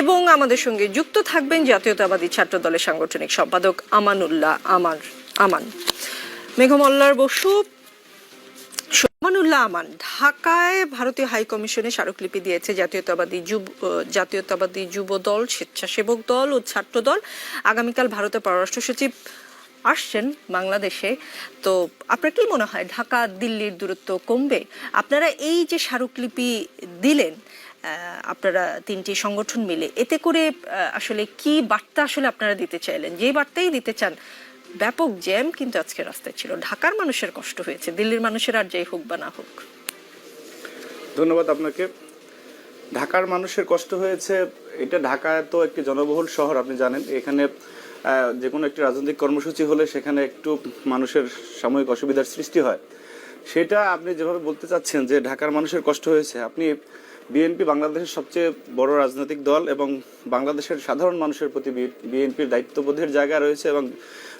এবং আমাদের সঙ্গে যুক্ত থাকবেন জাতীয়তাবাদী ছাত্র দলের সাংগঠনিক সম্পাদক আমানুল্লাহ আমার, আমান। মেঘমল্লার বসু সোমানুল্লাহ আমান, ঢাকায় ভারতীয় হাই কমিশনে স্মারকলিপি দিয়েছে জাতীয়তাবাদী যুব জাতীয়তাবাদী যুব দল স্বেচ্ছাসেবক দল ও ছাত্র দল আগামীকাল ভারতের পররাষ্ট্র সচিব আসছেন বাংলাদেশে। তো আপনার কি মনে হয়, ঢাকা দিল্লির দূরত্ব কমবে? আপনারা এই যে স্মারকলিপি দিলেন আপনারা তিনটি সংগঠন মিলে, এতে করে আসলে কি বার্তা আসলে আপনারা দিতে চাইলেন? যে বার্তাই দিতে চান, ব্যাপক জ্যাম কিন্তু আজকে রাস্তায় ছিল। ঢাকার মানুষের কষ্ট হয়েছে, দিল্লির মানুষের আর যাই হোক বা না হোক। ধন্যবাদ আপনাকে। ঢাকার মানুষের কষ্ট হয়েছে, এটা ঢাকা তো একটি জনবহুল শহর, আপনি জানেন। এখানে যে কোনো একটি রাজনৈতিক কর্মসূচি হলে সেখানে একটু মানুষের সাময়িক অসুবিধার সৃষ্টি হয়। সেটা আপনি যেভাবে বলতে চাচ্ছেন যে ঢাকার মানুষের কষ্ট হয়েছে, আপনি বিএনপি বাংলাদেশের সবচেয়ে বড় রাজনৈতিক দল এবং বাংলাদেশের সাধারণ মানুষের প্রতি বিএনপির দায়িত্ববোধের জায়গা রয়েছে এবং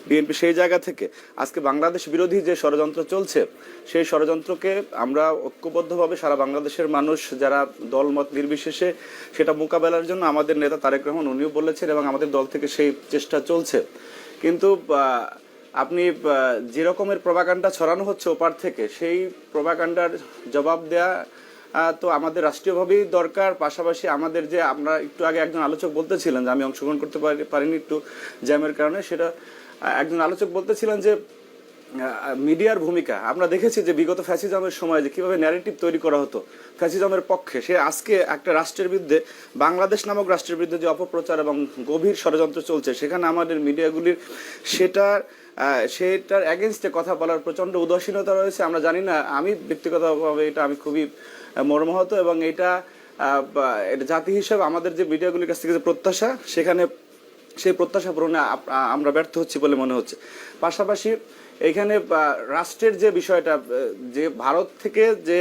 বিএনপি সেই জায়গা থেকে আজকে বাংলাদেশ বিরোধী যে ষড়যন্ত্র চলছে সেই ষড়যন্ত্রকে আমরা ঐক্যবদ্ধভাবে সারা বাংলাদেশের মানুষ যারা দলমত নির্বিশেষে সেটা মোকাবেলার জন্য আমাদের নেতা তারেক রহমান উনিও বলেছেন এবং আমাদের দল থেকে সেই চেষ্টা চলছে। কিন্তু আপনি আহ, যে রকমের প্রভাকাণ্ডা ছড়ানো হচ্ছে ওপার থেকে সেই প্রভাকাণ্ডার জবাব দেয়া তো আমাদের রাষ্ট্রীয়ভাবেই দরকার, পাশাপাশি আমাদের যে আমরা একটু আগে একজন আলোচক বলতেছিলেন যে আমি অংশগ্রহণ করতে পারি- পারিনি একটু জ্যামের কারণে, সেটা একজন আলোচক বলতেছিলেন যে মিডিয়ার ভূমিকা, আমরা দেখেছি যে বিগত ফ্যাসিজমের সময় যে কীভাবে ন্যারেটিভ তৈরি করা হতো, ফ্যাসিজমের পক্ষে, সে আজকে একটা রাষ্ট্রের বিরুদ্ধে, বাংলাদেশ নামক রাষ্ট্রের বিরুদ্ধে যে অপপ্রচার এবং গভীর ষড়যন্ত্র চলছে, সেখানে আমাদের মিডিয়াগুলির সেটার সেটার অ্যাগেনস্টে কথা বলার প্রচণ্ড উদাসীনতা রয়েছে, আমরা জানি না, আমি ব্যক্তিগতভাবে এটা আমি খুবই মর্মাহত এবং এটা এটা জাতি হিসেবে আমাদের যে মিডিয়াগুলির কাছ থেকে যে প্রত্যাশা, সেখানে সেই প্রত্যাশা পূরণে আমরা ব্যর্থ হচ্ছি বলে মনে হচ্ছে। পাশাপাশি এখানে রাষ্ট্রের যে বিষয়টা যে ভারত থেকে যে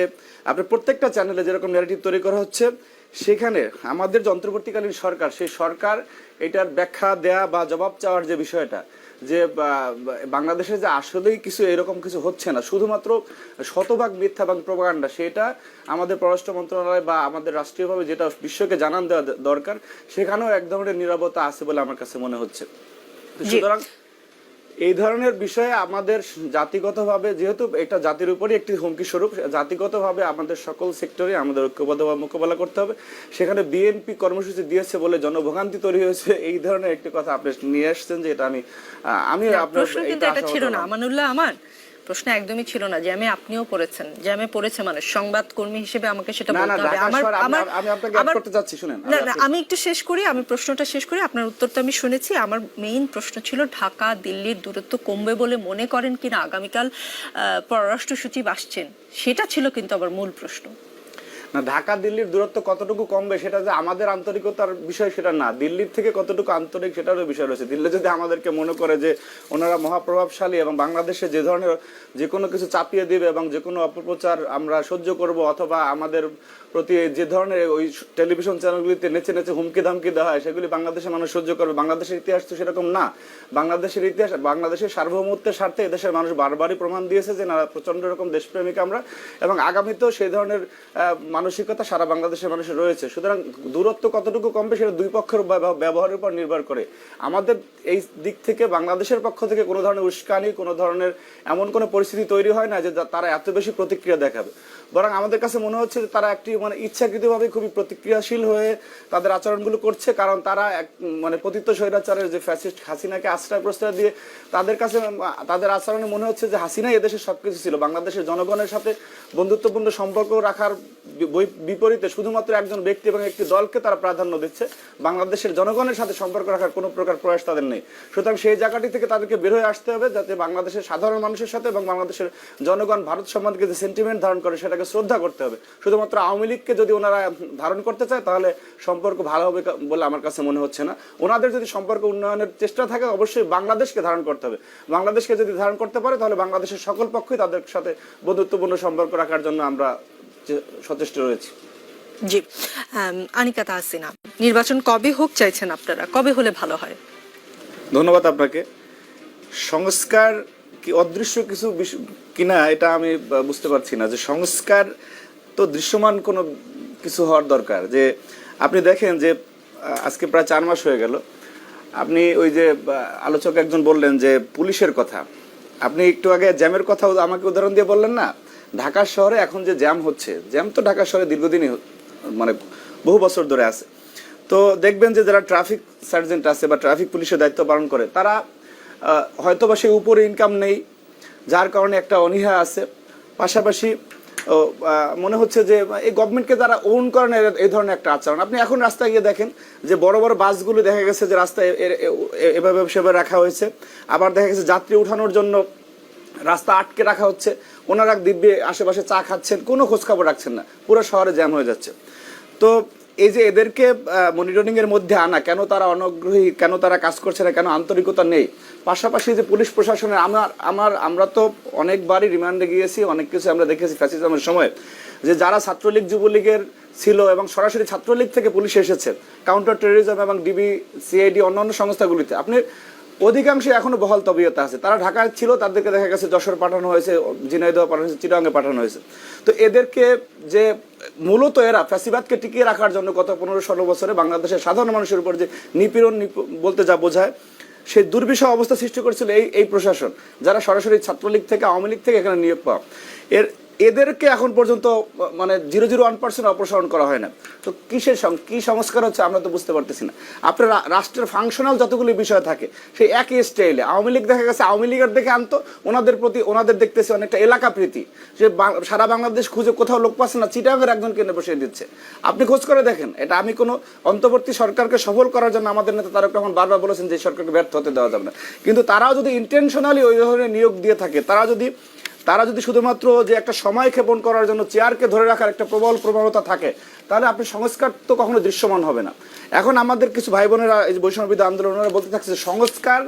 আপনার প্রত্যেকটা চ্যানেলে যেরকম ন্যারেটিভ তৈরি করা হচ্ছে, সেখানে আমাদের যে অন্তর্বর্তীকালীন সরকার, সেই সরকার এটার ব্যাখ্যা দেয়া বা জবাব চাওয়ার যে বিষয়টা যে বাংলাদেশে যে আসলেই কিছু এরকম কিছু হচ্ছে না। শুধুমাত্র শতভাগ মিথ্যা বা প্রোপাগান্ডা সেটা আমাদের পররাষ্ট্র মন্ত্রণালয় বা আমাদের রাষ্ট্রীয়ভাবে যেটা বিশ্বকে জানান দেওয়া দরকার সেখানেও এক ধরনের নিরাপত্তা আছে বলে আমার কাছে মনে হচ্ছে। সুতরাং এই ধরনের বিষয়ে আমাদের জাতিগতভাবে যেহেতু এটা জাতির উপরই একটি হুমকি স্বরূপ জাতিগতভাবে আমাদের সকল সেক্টরে আমাদের ঐক্যবদ্ধভাবে মোকাবেলা করতে হবে। সেখানে বিএনপি কর্মসূচি দিয়েছে বলে জনভোগান্তি তৈরি হয়েছে। এই ধরনের একটি কথা আপনি নিয়ে আসছেন যে এটা আমি আমি আপনার ছিল না না। আমানুল্লাহ আমার। প্রশ্ন একদমই ছিল না জ্যামে আপনিও পড়েছেন জ্যামে পড়েছে মানে সংবাদ কর্মী হিসেবে আমাকে সেটা বলতে হবে। আমার আমি- আমার আমি আপনাকে অ্যাড করতে যাচ্ছি শুনেন, না না আমি একটু শেষ করি আমি প্রশ্নটা শেষ করি আপনার উত্তরটা আমি শুনেছি। আমার মেইন প্রশ্ন ছিল ঢাকা দিল্লির দূরত্ব কমবে বলে মনে করেন কিনা? আগামীকাল আহ, পররাষ্ট্র সচিব আসছেন সেটা ছিল কিন্তু আমার মূল প্রশ্ন। না, ঢাকা, দিল্লির দূরত্ব কতটুকু কমবে সেটা যে আমাদের আন্তরিকতার বিষয় সেটা না। দিল্লির থেকে কতটুকু আন্তরিক সেটারও বিষয় রয়েছে। দিল্লি যদি আমাদেরকে মনে করে যে ওনারা মহাপ্রভাবশালী এবং বাংলাদেশে যে ধরনের যে কোনো কিছু চাপিয়ে দিবে এবং যে কোনো অপপ্রচার আমরা সহ্য করব অথবা আমাদের প্রতি যে ধরনের ওই টেলিভিশন চ্যানেলগুলিতে নেচে নেচে হুমকি ধামকি দেওয়া হয়, সেগুলি বাংলাদেশের মানুষ সহ্য করবে। বাংলাদেশের ইতিহাস তো সেরকম না। বাংলাদেশের ইতিহাস, বাংলাদেশের সার্বভৌমত্বের স্বার্থে এদেশের মানুষ বারবারই প্রমাণ দিয়েছে যে, না প্রচণ্ড রকম দেশপ্রেমিক আমরা এবং আগামীতেও সেই ধরনের মানসিকতা সারা বাংলাদেশের মানুষের রয়েছে। সুতরাং দূরত্ব কতটুকু কমবে সেটা দুই পক্ষের ব্যবহারের উপর নির্ভর করে। আমাদের এই দিক থেকে বাংলাদেশের পক্ষ থেকে কোনো ধরনের উস্কানি, কোনো ধরনের এমন কোনো পরিস্থিতি তৈরি হয় না যে তারা এত বেশি প্রতিক্রিয়া দেখাবে। বরং আমাদের কাছে মনে হচ্ছে যে তারা একটি মানে ইচ্ছাকৃতভাবে খুবই প্রতিক্রিয়াশীল হয়ে তাদের আচরণগুলো করছে, কারণ তারা এক মানে পতিত স্বৈরাচারের যে ফ্যাসিস্ট হাসিনাকে আশ্রয় প্রশ্রয় দিয়ে তাদের কাছে, তাদের আচরণে মনে হচ্ছে যে হাসিনাই এদেশের সবকিছু ছিল। বাংলাদেশের জনগণের সাথে বন্ধুত্বপূর্ণ সম্পর্ক রাখার বিপরীতে শুধুমাত্র একজন ব্যক্তি এবং একটি দলকে তারা প্রাধান্য দিচ্ছে। বাংলাদেশের জনগণের সাথে সম্পর্ক রাখার কোনো প্রকার প্রয়াস তাদের নেই। সুতরাং সেই জায়গাটি থেকে তাদেরকে বের হয়ে আসতে হবে যাতে বাংলাদেশের সাধারণ মানুষের সাথে এবং বাংলাদেশের জনগণ, ভারত সম্বন্ধে যে সেন্টিমেন্ট ধারণ করে সেটাকে শ্রদ্ধা করতে হবে। শুধুমাত্র আওয়ামী লীগকে যদি ওনারা ধারণ করতে চায় তাহলে সম্পর্ক ভালো হবে বলে আমার কাছে মনে হচ্ছে না। ওনাদের যদি সম্পর্ক উন্নয়নের চেষ্টা থাকে অবশ্যই বাংলাদেশকে ধারণ করতে হবে। বাংলাদেশকে যদি ধারণ করতে পারে তাহলে বাংলাদেশের সকল পক্ষই তাদের সাথে বন্ধুত্বপূর্ণ সম্পর্ক রাখার জন্য আমরা সচেষ্ট রয়েছি। জি। আনিকা তাহসিনা নির্বাচন কবে হোক চাইছেন আপনারা? কবে হলে ভালো হয়? ধন্যবাদ আপনাকে। সংস্কার অদৃশ্য কিছু কিনা এটা আমি বুঝতে পারছি না যে সংস্কার তো দৃশ্যমান কোনো কিছু হওয়ার দরকার। যে আপনি দেখেন যে আজকে প্রায় চার মাস হয়ে গেল। আপনি ওই যে আলোচক একজন বললেন যে পুলিশের কথা। আপনি একটু আগে জ্যামের কথা আমাকে উদাহরণ দিয়ে বললেন না? ঢাকা শহরে এখন যে জ্যাম হচ্ছে, জ্যাম তো ঢাকা শহরে দীর্ঘদিনই মানে বহু বছর ধরে আছে। তো দেখবেন যে যারা ট্রাফিক সার্জেন্ট আছে বা ট্রাফিক পুলিশের দায়িত্ব পালন করে, তারা হয়তো বা সেই উপরে ইনকাম নেই, যার কারণে একটা অনীহা আছে। পাশাপাশি মনে হচ্ছে যে, এই গভর্নমেন্টকে তারা ওন করেন এই ধরনের একটা আচরণ। আপনি এখন রাস্তায় গিয়ে দেখেন যে বড় বড় বাসগুলো দেখা গেছে যে রাস্তায় এভাবে সেভাবে রাখা হয়েছে। আবার দেখা গেছে যাত্রী উঠানোর জন্য রাস্তা আটকে রাখা হচ্ছে। ওনারা দিব্যে আশেপাশে চা খাচ্ছেন, কোনো খোঁজখবর রাখছেন না। পুরো শহরে জ্যাম হয়ে যাচ্ছে। তো এই যে এদেরকে মনিটরিং এর মধ্যে আনা, কেন তারা অনগ্রহী, কেন তারা কাজ করছে না, কেন আন্তরিকতা নেই পাশাপাশি যে পুলিশ প্রশাসনের, আমার আমার, আমরা তো অনেকবারই রিমান্ডে গিয়েছি, অনেক কিছু আমরা দেখেছি ফ্যাসিজমের সময়, যে যারা ছাত্রলীগ, যুবলীগের ছিল এবং সরাসরি ছাত্রলীগ থেকে পুলিশ এসেছে কাউন্টার টেরোরিজম এবং ডিবি সিআইডি অন্যান্য সংস্থাগুলিতে, আপনি অধিকাংশ এখনও বহাল তবিয়তা আছে। তারা ঢাকায় ছিল, তাদেরকে দেখা গেছে যশোর পাঠানো হয়েছে, ঝিনাইদহ পাঠানো হয়েছে চিটাঙ্গে পাঠানো হয়েছে। তো এদেরকে যে মূলত এরা ফ্যাসিবাদকে টিকিয়ে রাখার জন্য গত পনেরো ষোলো বছরে বাংলাদেশের সাধারণ মানুষের উপর যে নিপীড়ন নিপ- বলতে যা বোঝায় সেই দুর্বিষহ অবস্থা সৃষ্টি করেছিল এই এই প্রশাসন, যারা সরাসরি ছাত্রলীগ থেকে, আওয়ামী লীগ থেকে এখানে নিয়োগ পাওয়া। এর এদেরকে এখন পর্যন্ত মানে জিরো জিরো ওয়ান পার্সেন্ট অপসারণ করা হয় না। তো কিসের সং- কি সংস্কার হচ্ছে আমরা তো বুঝতে পারতেছি না। আপনার রাষ্ট্রের ফাংশনাল যতগুলি বিষয় থাকে, সেই একই স্টাইলে আওয়ামী লীগ দেখা গেছে, আওয়ামী লীগের দেখে আনতো, ওনাদের প্রতি, ওনাদের দেখতেছে অনেকটা এলাকা প্রীতি, যে সারা বাংলাদেশ খুঁজে কোথাও লোক পাচ্ছে না চিটাগের একজনকে এনে বসিয়ে দিচ্ছে। আপনি খোঁজ করে দেখেন, এটা আমি কোনো অন্তর্বর্তী সরকারকে সফল করার জন্য আমাদের নেতা তারক রহমান বারবার বলেছেন যে সরকারকে ব্যর্থ হতে দেওয়া যাবে না। কিন্তু তারাও যদি ইন্টেনশনালি ওই ধরনের নিয়োগ দিয়ে থাকে, তারা যদি তারা যদি শুধুমাত্র যে একটা সময় ক্ষেপণ করার জন্য চেয়ারকে ধরে রাখার একটা প্রবল প্রবণতা থাকে, তাহলে আপনি সংস্কার তো কখনো দৃশ্যমান হবে না। এখন আমাদের কিছু ভাই বোনেরা, এই যে বৈষম্যবিদ্যা আন্দোলনেরা বলতে থাকছে যে সংস্কার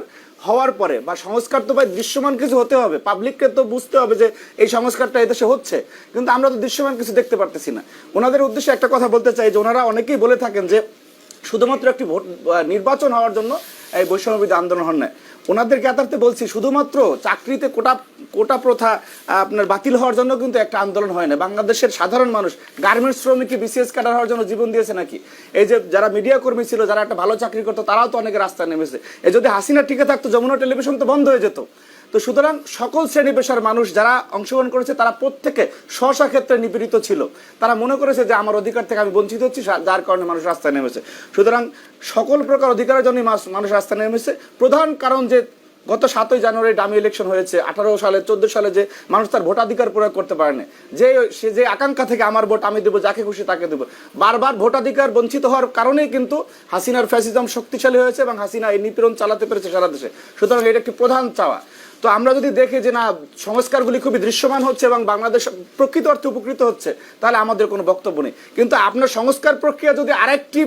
হওয়ার পরে বা সংস্কার তো ভাই দৃশ্যমান কিছু হতে হবে পাবলিককে তো বুঝতে হবে যে এই সংস্কারটা এদেশে হচ্ছে, কিন্তু আমরা তো দৃশ্যমান কিছু দেখতে পারতেছি না। ওনাদের উদ্দেশ্যে একটা কথা বলতে চাই, যে ওনারা অনেকেই বলে থাকেন যে শুধুমাত্র একটি ভোট নির্বাচন হওয়ার জন্য এই বৈষম্যবিদ্যা আন্দোলন না ওনাদের জ্ঞাতার্থে বলছি, শুধুমাত্র চাকরিতে কোটা কোটা প্রথা আপনার বাতিল হওয়ার জন্য কিন্তু একটা আন্দোলন হয় না। বাংলাদেশের সাধারণ মানুষ, গার্মেন্টস শ্রমিককে বিসিএস কাটার হওয়ার জন্য জীবন দিয়েছে নাকি? এই যে যারা মিডিয়া কর্মী ছিল, যারা একটা ভালো চাকরি করতো, তারাও তো অনেকে রাস্তায় নেমেছে। এই যদি হাসিনা টিকে থাকতো, যমুনা টেলিভিশন তো বন্ধ হয়ে যেত। তো সুতরাং সকল শ্রেণি পেশার মানুষ যারা অংশগ্রহণ করেছে, তারা প্রত্যেকে স্ব স্ব ক্ষেত্রে নিপীড়িত ছিল। তারা মনে করেছে যে আমার অধিকার থেকে আমি বঞ্চিত হচ্ছি যার কারণে মানুষ রাস্তায় নেমেছে। সুতরাং সকল প্রকার অধিকারের জন্যই মানুষ রাস্তায় নেমেছে। প্রধান কারণ যে গত সাতই জানুয়ারি ডামি ইলেকশন হয়েছে, আঠারো সালে, চোদ্দ সালে যে মানুষ তার ভোটাধিকার প্রয়োগ করতে পারেনি। যে সে যে আকাঙ্ক্ষা থেকে আমার ভোট আমি দেবো, যাকে খুশি তাকে দেবো। বারবার ভোটাধিকার বঞ্চিত হওয়ার কারণেই কিন্তু হাসিনার ফ্যাসিজম শক্তিশালী হয়েছে এবং হাসিনা এই নিপীড়ন চালাতে পেরেছে সারা দেশে। সুতরাং এটা একটি প্রধান চাওয়া। তো আমরা যদি দেখি যে না, সংস্কারগুলি খুবই দৃশ্যমান হচ্ছে এবং বাংলাদেশ প্রকৃত অর্থে উপকৃত হচ্ছে, তাহলে আমাদের কোনো বক্তব্য নেই। কিন্তু আপনার সংস্কার প্রক্রিয়া যদি আরেকটি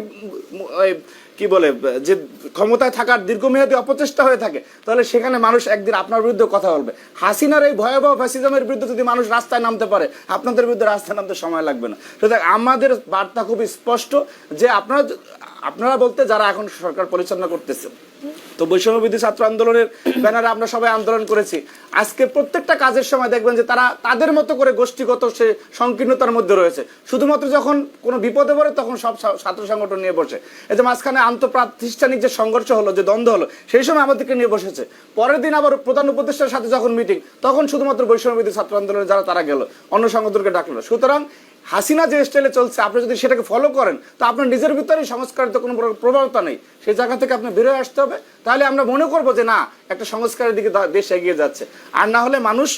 কি বলে, যে ক্ষমতায় থাকার দীর্ঘমেয়াদী অপচেষ্টা হয়ে থাকে, তাহলে সেখানে মানুষ একদিন আপনার বিরুদ্ধে কথা বলবে। হাসিনার এই ভয়াবহ ফ্যাসিজমের বিরুদ্ধে যদি মানুষ রাস্তায় নামতে পারে, আপনাদের বিরুদ্ধে রাস্তায় নামতে সময় লাগবে না। সুতরাং আমাদের বার্তা খুবই স্পষ্ট যে আপনারা আপনারা বলতে যারা এখন সরকার পরিচালনা করতেছে, তো বৈষম্যবিধি ছাত্র আন্দোলনের ব্যানারে আমরা সবাই আন্দোলন করেছি। আজকে প্রত্যেকটা কাজের সময় দেখবেন যে তারা তাদের মতো করে গোষ্ঠীগত সে সংকীর্ণতার মধ্যে রয়েছে। শুধুমাত্র যখন কোনো বিপদে পড়ে তখন সব ছাত্র সংগঠন নিয়ে বসে। এই যে মাঝখানে আন্তঃপ্রাতিষ্ঠানিক যে সংঘর্ষ হলো, যে দ্বন্দ্ব হলো, সেই সময় আমাদেরকে নিয়ে বসেছে। পরের দিন আবার প্রধান উপদেষ্টার সাথে যখন মিটিং তখন শুধুমাত্র বৈষম্যবিধি ছাত্র আন্দোলনে যারা, তারা গেল। অন্য সংগঠনকে ডাকলো। সুতরাং হাসিনা যে স্টাইলে চলছে আপনি যদি সেটাকে ফলো করেন তো আপনার নিজের ভিতরে সংস্কারের তো কোনো প্রবণতা নেই। সেই জায়গা থেকে আপনি বেরোয় আসতে হবে। তাহলে আমরা মনে করব যে না একটা সংস্কারের দিকে দেশ এগিয়ে যাচ্ছে। আর না হলে মানুষ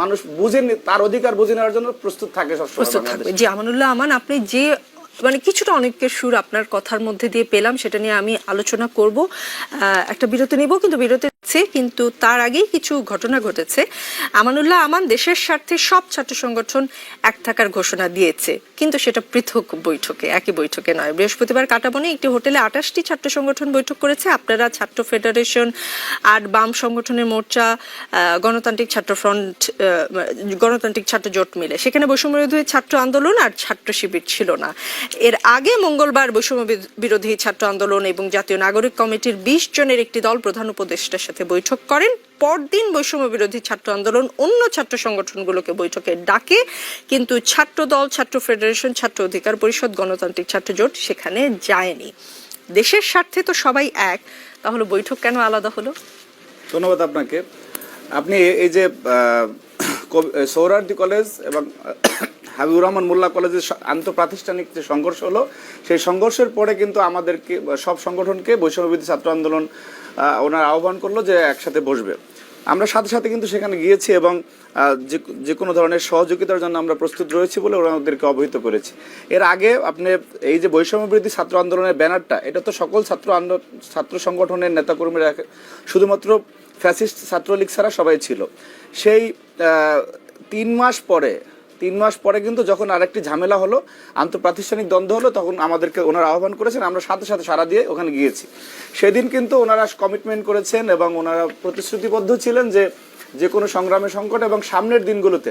মানুষ বুঝে তার অধিকার বুঝে নেওয়ার জন্য প্রস্তুত থাকে সবসময় প্রস্তুত থাকবে। জি আমানুল্লাহ আমান আপনি যে মানে কিছুটা অনেকের সুর আপনার কথার মধ্যে দিয়ে পেলাম সেটা নিয়ে আমি আলোচনা করব। আহ, একটা বিরতি নিব কিন্তু বিরতি আছে, কিন্তু তার আগেই কিছু ঘটনা ঘটেছে। আমানুল্লাহ আমান দেশের স্বার্থে সব ছাত্র সংগঠন এক থাকার ঘোষণা দিয়েছে। কিন্তু সেটা পৃথক বৈঠকে একই বৈঠকে নয়। বৃহস্পতিবার কাটাবনে একটি হোটেলে আঠাশটি ছাত্র সংগঠন বৈঠক করেছে। আপনারা ছাত্র ফেডারেশন আর বাম সংগঠনের মোর্চা গণতান্ত্রিক ছাত্র ফ্রন্ট গণতান্ত্রিক ছাত্র জোট মিলে। সেখানে বৈষম্য বিরোধী ছাত্র আন্দোলন আর ছাত্র শিবির ছিল না। এর আগে মঙ্গলবার বৈষম্য বিরোধী ছাত্র আন্দোলন এবং জাতীয় নাগরিক কমিটির বিশ জনের একটি দল প্রধান উপদেষ্টার সাথে বৈঠক করেন। পরদিন বৈষম্য বিরোধী ছাত্র আন্দোলন অন্য ছাত্র সংগঠনগুলোকে বৈঠকে ডাকে। কিন্তু ছাত্র দল ছাত্র ফেডারেশন, ছাত্র অধিকার পরিষদ, গণতান্ত্রিক ছাত্র জোট সেখানে যায়নি। দেশের স্বার্থে তো সবাই এক। তাহলে বৈঠক কেন আলাদা হলো? ধন্যবাদ আপনাকে। আপনি এই যে সৌরার্দি কলেজ এবং হাবিবুর রহমান মোল্লা কলেজের আন্তঃপ্রাতিষ্ঠানিক যে সংঘর্ষ হলো, সেই সংঘর্ষের পরে কিন্তু আমাদেরকে, সব সংগঠনকে বৈষম্যবিধি ছাত্র আন্দোলন ওনার আহ্বান করল যে একসাথে বসবে। আমরা সাথে সাথে কিন্তু সেখানে গিয়েছি এবং যে কোনো ধরনের সহযোগিতার জন্য আমরা প্রস্তুত রয়েছি বলে ওরা আমাদেরকে অবহিত করেছি। এর আগে আপনি এই যে বৈষম্যবিরোধী ছাত্র আন্দোলনের ব্যানারটা, এটা তো সকল ছাত্র ছাত্র সংগঠনের নেতাকর্মীরা শুধুমাত্র ফ্যাসিস্ট ছাত্রলীগ ছাড়া সবাই ছিল। সেই তিন মাস পরে তিন মাস পরে কিন্তু যখন আরেকটি ঝামেলা হলো, আন্তঃপ্রাতিষ্ঠানিক দ্বন্দ্ব হলো, তখন আমাদেরকে ওনারা আহ্বান করেছেন, আমরা সাথে সাথে সারা দিয়ে ওখানে গিয়েছি। সেদিন কিন্তু ওনারা কমিটমেন্ট করেছেন এবং ওনারা প্রতিশ্রুতিবদ্ধ ছিলেন যে যে কোনো সংগ্রামে সংকট এবং সামনের দিনগুলোতে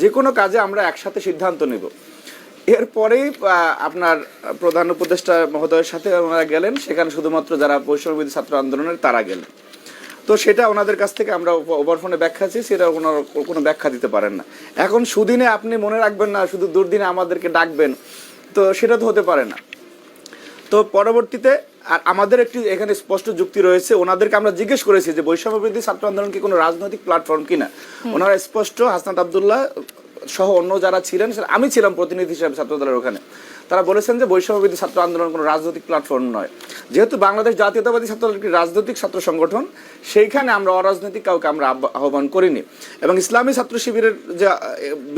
যে কোনো কাজে আমরা একসাথে সিদ্ধান্ত নেব। এরপরেই আপনার প্রধান উপদেষ্টা মহোদয়ের সাথে ওনারা গেলেন, সেখানে শুধুমাত্র যারা বৈষম্যবিধি ছাত্র আন্দোলনের তারা গেলেন। তো সেটা ওনাদের কাছ থেকে আমরা ওভারফোনে ব্যাখ্যা চাই সেটা ওনারা কোনো ব্যাখ্যা দিতে পারেন না। এখন সুদিনে আপনি মনে রাখবেন না শুধু দুর্দিনে আমাদেরকে ডাকবেন তো সেটা তো হতে পারে না। তো পরবর্তীতে আর আমাদের একটি এখানে স্পষ্ট যুক্তি রয়েছে ওনাদেরকে আমরা জিজ্ঞেস করেছি যে বৈষম্যবৃদ্ধি ছাত্র আন্দোলন কি কোনো রাজনৈতিক প্ল্যাটফর্ম কিনা? ওনারা স্পষ্ট হাসনাত আবদুল্লাহ সহ অন্য যারা ছিলেন আমি ছিলাম প্রতিনিধি হিসাবে ছাত্র দলের ওখানে। তারা বলেছেন যে বৈষম্যবৃদ্ধি ছাত্র আন্দোলন কোনো রাজনৈতিক প্ল্যাটফর্ম নয়। যেহেতু বাংলাদেশ জাতীয়তাবাদী ছাত্র একটি রাজনৈতিক ছাত্র সংগঠন, সেইখানে আমরা অরাজনৈতিক কাউকে আমরা আহ্বান করিনি। এবং ইসলামী ছাত্র শিবিরের যে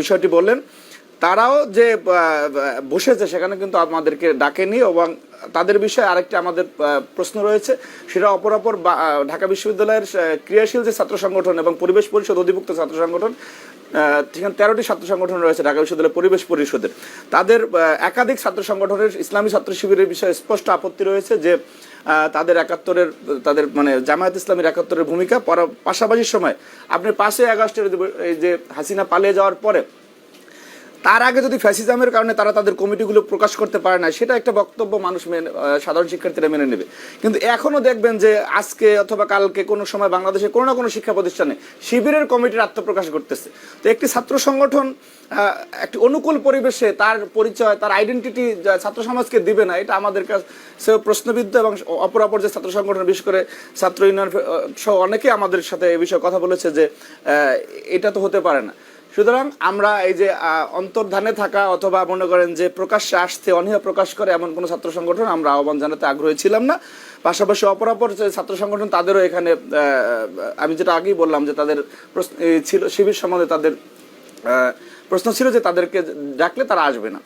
বিষয়টি বললেন, তারাও যে বসেছে, সেখানে কিন্তু আমাদেরকে ডাকেনি এবং তাদের বিষয়ে আরেকটি আমাদের প্রশ্ন রয়েছে। সেটা অপরাপর ঢাকা বিশ্ববিদ্যালয়ের ক্রিয়াশীল যে ছাত্র সংগঠন এবং পরিবেশ পরিষদ অধিভুক্ত ছাত্র সংগঠন সেখানে তেরোটি ছাত্র সংগঠন রয়েছে ঢাকা বিশ্ববিদ্যালয় পরিবেশ পরিষদের। তাদের একাধিক ছাত্র সংগঠনের ইসলামী ছাত্র শিবিরের বিষয়ে স্পষ্ট আপত্তি রয়েছে যে তাদের একাত্তরের, তাদের মানে জামায়াত ইসলামের একাত্তরের ভূমিকা। পাশাপাশি সময়, আপনি পাঁচই আগস্টের এই যে হাসিনা পালিয়ে যাওয়ার পরে তার আগে যদি ফ্যাসিজমের কারণে তারা তাদের কমিটিগুলো প্রকাশ করতে পারে না, সেটা একটা বক্তব্য মানুষ মেনে সাধারণ শিক্ষার্থীরা মেনে নেবে। কিন্তু এখনও দেখবেন যে আজকে অথবা কালকে কোনো সময় বাংলাদেশে কোনো না কোনো শিক্ষা প্রতিষ্ঠানে শিবিরের কমিটির আত্মপ্রকাশ করতেছে তো একটি ছাত্র সংগঠন একটি অনুকূল পরিবেশে তার পরিচয়, তার আইডেন্টিটি ছাত্র সমাজকে দিবে না, এটা আমাদের কাছে প্রশ্নবিদ্ধ এবং অপর অপর যে ছাত্র সংগঠন, বিশেষ করে ছাত্র ইউনিয়ন সহ অনেকে আমাদের সাথে এ বিষয়ে কথা বলেছে যে এটা তো হতে পারে না। সুতরাং আমরা এই যে অন্তর্ধানে থাকা অথবা মনে করেন যে প্রকাশ্যে আসতে, অনীহা প্রকাশ করে এমন কোনো ছাত্র সংগঠন আমরা আহ্বান জানাতে আগ্রহী ছিলাম না। পাশাপাশি অপরাপর যে ছাত্র সংগঠন তাদেরও এখানে আমি যেটা আগেই বললাম যে তাদের ছিল শিবির সম্বন্ধে তাদের প্রশ্ন ছিল যে তাদেরকে ডাকলে তারা আসবে না।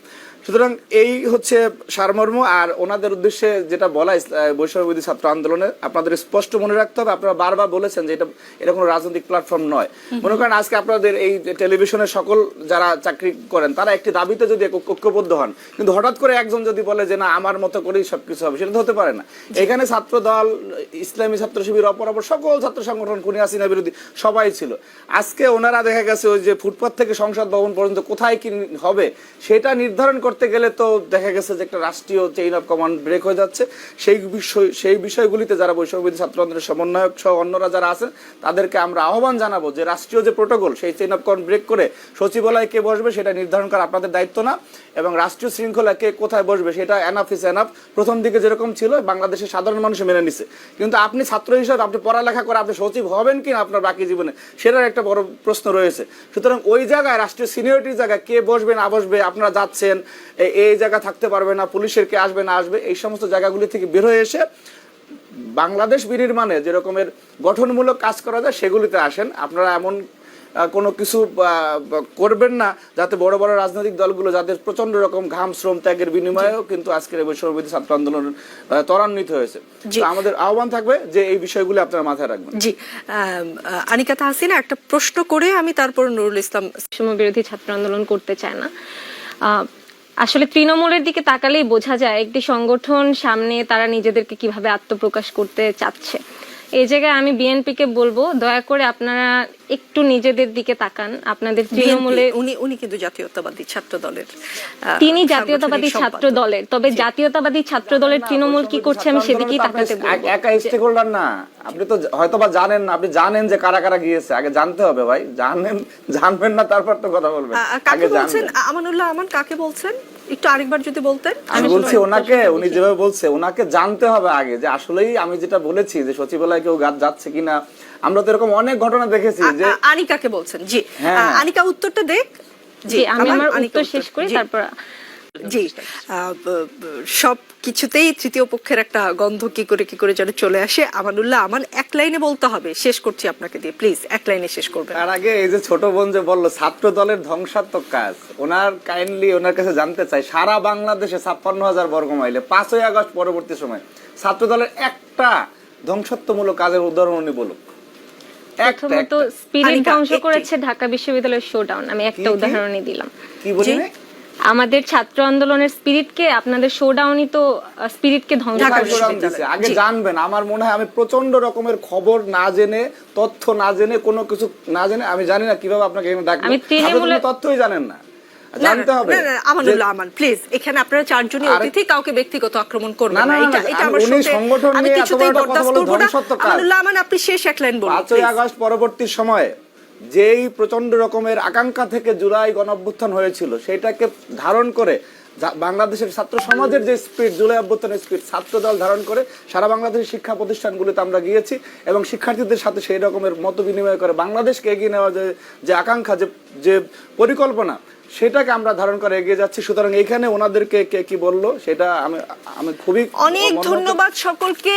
সুতরাং এই হচ্ছে সারমর্ম আর ওনাদের উদ্দেশ্যে যেটা বলা বৈষম্যবিধি ছাত্র আন্দোলনে আপনাদের স্পষ্ট মনে রাখতে হবে। আপনারা বারবার বলেছেন যে এটা এটা কোনো রাজনৈতিক প্ল্যাটফর্ম নয়। মনে করেন আজকে আপনাদের এই টেলিভিশনের সকল যারা চাকরি করেন তারা একটি দাবিতে যদি ঐক্য- ঐক্যবদ্ধ হন কিন্তু হঠাৎ করে একজন যদি বলে যে না আমার মতো করেই সবকিছু হবে সেটা তো হতে পারে না। এখানে ছাত্র দল ইসলামী ছাত্র শিবির অপর অপর সকল ছাত্র সংগঠন খুনি হাসিনা বিরোধী সবাই ছিল। আজকে ওনারা দেখা গেছে ওই যে ফুটপাথ থেকে সংসদ ভবন পর্যন্ত কোথায় কি হবে, সেটা নির্ধারণ করতে গেলে তো দেখা গেছে যে একটা রাষ্ট্রীয় চেইন অফ কমান্ড ব্রেক হয়ে যাচ্ছে। সেই বিষয়, সেই বিষয়গুলিতে যারা বৈষম্যবিধি ছাত্র আন্দোলনের সমন্বয়ক সহ অন্যরা যারা আছেন, তাদেরকে আমরা আহ্বান জানাব যে রাষ্ট্রীয় যে প্রোটোকল সেই চেইন অফ কমান্ড ব্রেক করে সচিবালয়ে কে বসবে সেটা নির্ধারণ করা আপনাদের দায়িত্ব না এবং রাষ্ট্রীয় শৃঙ্খলা কে কোথায় বসবে সেটা এনাফ ইস এনাফ প্রথম দিকে যেরকম ছিল, বাংলাদেশের সাধারণ মানুষ মেনে নিছে। কিন্তু আপনি ছাত্র হিসাবে, আপনি পড়ালেখা করে আপনি সচিব হবেন কি না আপনার বাকি জীবনে, সেটার একটা বড় প্রশ্ন রয়েছে। সুতরাং ওই জায়গায় রাষ্ট্রীয় সিনিয়রিটির জায়গায় কে বসবে, না বসবে, আপনারা যাচ্ছেন এই জায়গা থাকতে পারবে না, পুলিশের কে আসবে, না আসবে, এই সমস্ত জায়গাগুলি থেকে বের হয়ে এসে বাংলাদেশ বিনির্মাণে যেরকমের গঠনমূলক কাজ করা যায়, সেগুলিতে আসেন। আপনারা এমন কোনো কিছু করবেন না যাতে বড় বড় রাজনৈতিক দলগুলো যাদের প্রচণ্ড রকম ঘাম শ্রম ত্যাগের বিনিময়েও কিন্তু আজকের এই বৈষম্যবিধি ছাত্র আন্দোলন ত্বরান্বিত হয়েছে। আমাদের আহ্বান থাকবে যে এই বিষয়গুলি আপনারা মাথায় রাখবেন। জি আনিকা তাহসিনা একটা প্রশ্ন করে আমি তারপর নুরুল ইসলাম বিরোধী ছাত্র আন্দোলন করতে চায় না। আসলে তৃণমূলের দিকে তাকালেই বোঝা যায় একটি সংগঠন সামনে তারা নিজেদেরকে কীভাবে আত্মপ্রকাশ করতে চাচ্ছে। এই জায়গায় আমি বিএনপিকে বলব দয়া করে আপনারা একটু নিজেদের দিকে তাকান। আপনাদের তৃণমূলে উনি উনি কিন্তু জাতীয়তাবাদী ছাত্র দলের তিনি জাতীয়তাবাদী ছাত্র দলের তবে জাতীয়তাবাদী ছাত্র দলের তৃণমূল কি করছে আমি সেদিকেই তাকাতে আপনি বলব। একা স্টেক হোল্ডার না। আপনি তো হয়তো বা জানেন না আপনি জানেন যে কারা কারা গিয়েছে আগে জানতে হবে ভাই। জানেন জানবেন না তারপর তো কথা বলবেন। কাকে আগে বলছেন? আমানুল্লাহ আমান কাকে বলছেন? একটু আরেকবার যদি বলতেন আমি বলছি ওনাকে উনি যেভাবে বলছে ওনাকে জানতে হবে আগে যে আসলেই আমি যেটা বলেছি যে সচিবালয় কেউ গাছ যাচ্ছে কিনা। আমরা তো এরকম অনেক ঘটনা দেখেছি যে আনিকাকে বলছেন জি। হ্যাঁ। আনিকা উত্তরটা দেখ। জি আমি আমার আনিকা উত্তর শেষ করি তারপর জি সব কিছুতেই তৃতীয় পক্ষের একটা গন্ধ কি করে কি করে যেন চলে আসে। আমানুল্লাহ আমান এক লাইনে বলতে হবে। শেষ করছি আপনাকে দিয়ে প্লিজ এক লাইনে শেষ করবেন। তার আগে এই যে ছোট বোন যে বলল ছাত্র দলের ধ্বংসাত্মক কাজ ওনার কাইন্ডলি ওনার কাছে জানতে চাই সারা বাংলাদেশে ছাপ্পান্ন হাজার বর্গ মাইলে পাঁচই আগস্ট পরবর্তী সময় ছাত্র দলের একটা ধ্বংসাত্মমূলক কাজের উদাহরণ উনি বলুক। প্রথমত। স্পিরিট ধ্বংস করেছে ঢাকা বিশ্ববিদ্যালয়ের শোডাউন আমি একটা? উদাহরণই দিলাম। কি বলি? আমাদের ছাত্র আন্দোলনের স্পিরিটকে আপনাদের শোডাউনই তো স্পিরিটকে ধ্বংস করে। আগে জানবেন আমার মনে হয় আমি প্রচণ্ড রকমের খবর না জেনে তথ্য না জেনে কোনো কিছু না জেনে আমি জানি না কীভাবে আপনাকে এখানে ডাকবো। আমি তৃণমূলে- আপনি তথ্যই জানেন না। না, জানতে হবে না, না, আমানুল্লাহ আমান প্লিজ এখানে আপনারা চারজনই অতিথি কাউকে ব্যক্তিগত আক্রমণ করবেন না, না। না, না, এটা না, এটা আমার সংগঠন আমি কিছুতেই বরদাস্ত করব না। আমানুল্লাহ আমান আপনি শেষ এক লাইন বলুন পাঁচই আগস্ট পরবর্তী সময়ে যেই প্রচণ্ড রকমের আকাঙ্ক্ষা থেকে জুলাই গণঅভ্যুত্থান হয়েছিল সেটাকে ধারণ করে বাংলাদেশের ছাত্র সমাজের যে স্পিড জুলাই অভ্যুত্থানের স্পিড ছাত্র দল ধারণ করে সারা বাংলাদেশের শিক্ষা প্রতিষ্ঠানগুলিতে আমরা গিয়েছি এবং শিক্ষার্থীদের সাথে সেই রকমের মত বিনিময় করে বাংলাদেশকে এগিয়ে নেওয়া যে যে আকাঙ্ক্ষা যে যে পরিকল্পনা সেটাকে আমরা ধারণ করে এগিয়ে যাচ্ছি। সুতরাং এখানে ওনাদেরকে কে কি বলল সেটা আমি আমি খুবই অনেক ধন্যবাদ সকলকে।